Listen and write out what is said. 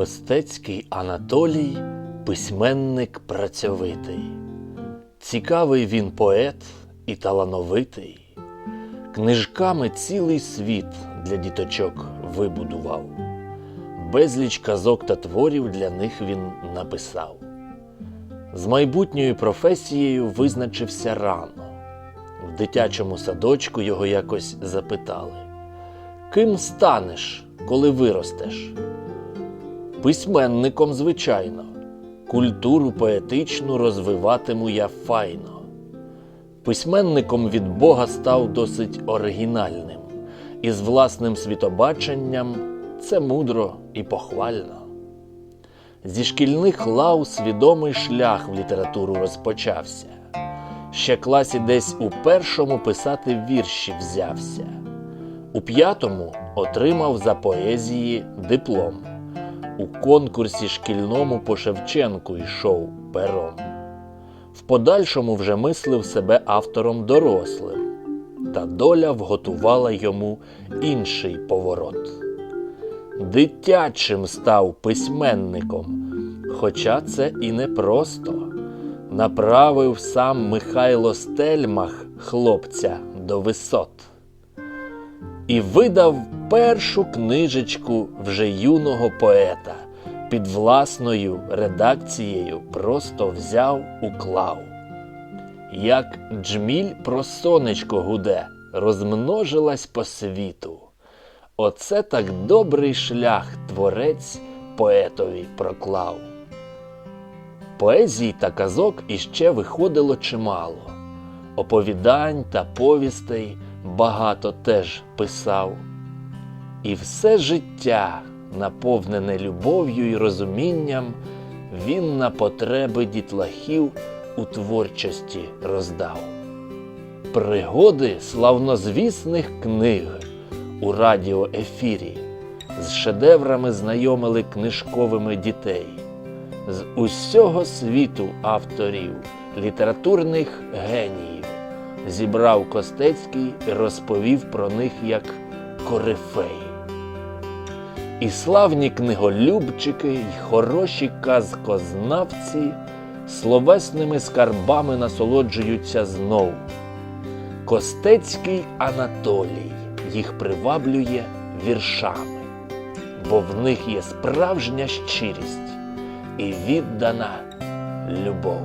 Костецький Анатолій письменник працьовитий. Цікавий він поет і талановитий. Книжками цілий світ для діточок вибудував. Безліч казок та творів для них він написав. З майбутньою професією визначився рано. В дитячому садочку його якось запитали: Ким станеш, коли виростеш? Письменником, звичайно, культуру поетичну розвиватиму я файно. Письменником від Бога став досить оригінальним, і з власним світобаченням це мудро і похвально. Зі шкільних лав свідомий шлях в літературу розпочався. Ще класі десь у першому писати вірші взявся. У п'ятому отримав за поезії диплом. У конкурсі шкільному по Шевченку йшов пером. В подальшому вже мислив себе автором дорослим, та доля вготувала йому інший поворот. Дитячим став письменником, хоча це і не просто. Направив сам Михайло Стельмах хлопця до висот і видав першу книжечку вже юного поета. Під власною редакцією просто взяв уклав. Як джміль про сонечко гуде, розмножилась по світу. Оце так добрий шлях творець поетові проклав. Поезій та казок іще виходило чимало. Оповідань та повістей багато теж писав. І все життя, наповнене любов'ю і розумінням, він на потреби дітлахів у творчості роздав. Пригоди славнозвісних книг у радіоефірі з шедеврами знайомили книжковими дітей, з усього світу авторів, літературних геніїв зібрав Костецький і розповів про них як корифей. І славні книголюбчики, й хороші казкознавці словесними скарбами насолоджуються знов. Костецький Анатолій їх приваблює віршами, бо в них є справжня щирість і віддана любов.